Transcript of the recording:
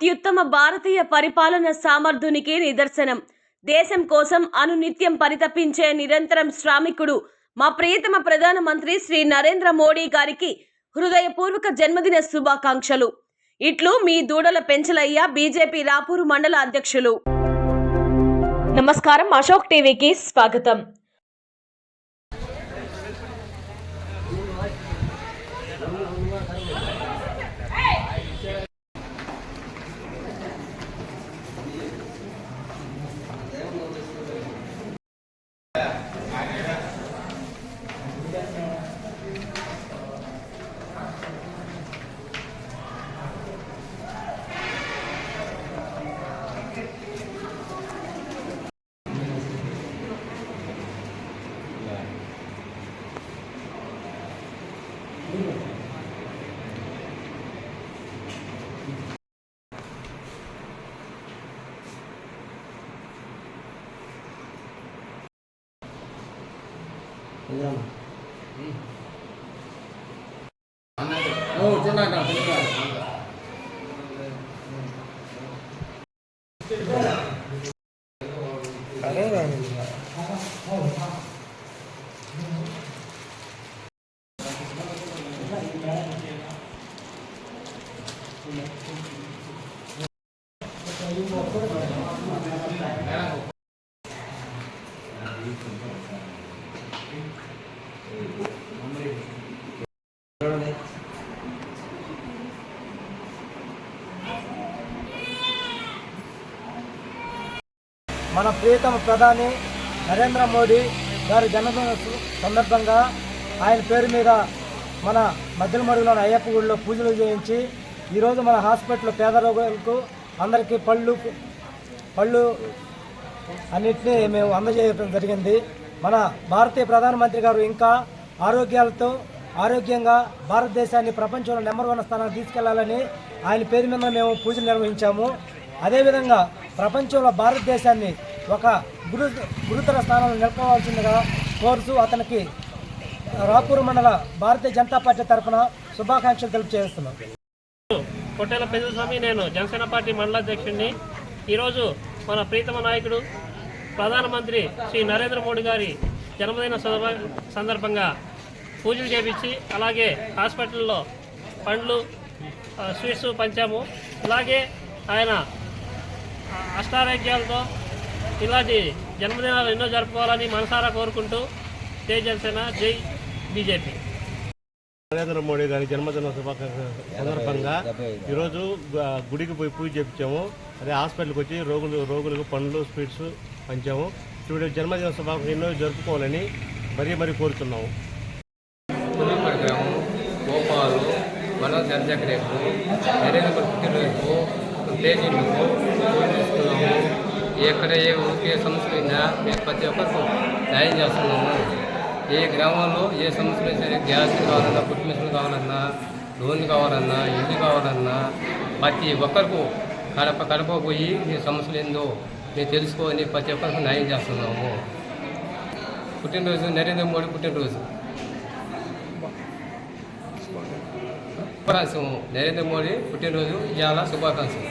అత్యుత్తమ భారతీయ పరిపాలన సామర్థ్యునికి నిదర్శనం. దేశం కోసం అనునిత్యం పరితపించే నిరంతరం శ్రామికుడు మా ప్రియతమ ప్రధానమంత్రి శ్రీ నరేంద్ర మోడీ గారికి హృదయపూర్వక జన్మదిన శుభాకాంక్షలు. ఇట్లు మీ దూడల పెంచలయ్య బీజేపీ రాపూరు మండల అధ్యక్షులు. నమస్కారం అశోక్ టీవీకి స్వాగతం. 同样的。嗯。哦，就那张，就那张。Thank you. మన ప్రియతమ ప్రధాని నరేంద్ర మోడీ గారి జన్మదిన సందర్భంగా ఆయన పేరు మీద మన మధ్యలమడుగులోని అయ్యప్ప గుడిలో పూజలు చేయించి ఈరోజు మన హాస్పిటల్ పేద రోగులకు అందరికీ పళ్ళు పళ్ళు అన్నింటినీ మేము అందజేయడం జరిగింది. మన భారతీయ ప్రధానమంత్రి గారు ఇంకా ఆరోగ్యాలతో ఆరోగ్యంగా భారతదేశాన్ని ప్రపంచంలో నెంబర్ వన్ స్థానానికి తీసుకెళ్ళాలని ఆయన పేరు మీద మేము పూజలు నిర్వహించాము. అదేవిధంగా ప్రపంచంలో భారతదేశాన్ని ఒక గురు గురుతర స్థానంలో నిలపవలసిందిగా కోరుతూ అతనికి రాపూర్ మండల భారతీయ జనతా పార్టీ తరఫున శుభాకాంక్షలు తెలుపు కొట్టేల పెద్దస్వామి నేను జనసేన పార్టీ మండలాధ్యక్షుడిని ఈరోజు మన ప్రీతమ నాయకుడు ప్రధానమంత్రి శ్రీ నరేంద్ర మోడీ గారి జన్మదిన సందర్భంగా పూజలు చేపించి అలాగే హాస్పిటల్లో పండ్లు స్వీట్స్ పంచాము. అలాగే ఆయన అష్టారోగ్యాలతో ఇలాంటి జన్మదినాలు ఎన్నో జరుపుకోవాలని మనసారా కోరుకుంటూ జై జనసేన జై బీజేపీ. నరేంద్ర మోడీ గారి జన్మదిన సందర్భంగా ఈరోజు గుడికి పోయి పూజ చేపించాము. అదే హాస్పిటల్కి వచ్చి రోగులు రోగులకు పండ్లు స్వీట్స్ పంచాము. ఇప్పుడు జన్మదిన శుభాకాంక్షలు ఎన్నో జరుపుకోవాలని మరీ మరీ కోరుతున్నాము. గోపాలు మన చంద్రగ్రేపు నరేంద్ర పుట్టినరోజు తేదీలకు పూజిస్తున్నాము ఎక్కడ ఏ ఊరికే సమస్యలు అయినా మేము ప్రతి ఒక్కరికి న్యాయం చేస్తున్నాము. ఏ గ్రామంలో ఏ సమస్యలు సరే గ్యాస్ కావాలన్నా పుట్టి మిషన్లు కావాలన్నా లోన్ కావాలన్నా ఇల్లు కావాలన్నా ప్రతి ఒక్కరికి కడప కడప పోయి మీ సమస్యలు ఏందో మేము తెలుసుకొని ప్రతి ఒక్కరికి న్యాయం చేస్తున్నాము. పుట్టినరోజు నరేంద్ర మోడీ పుట్టినరోజు. శుభాకాంక్షలు. నరేంద్ర మోడీ పుట్టినరోజు ఇవాళ శుభాకాంక్షలు.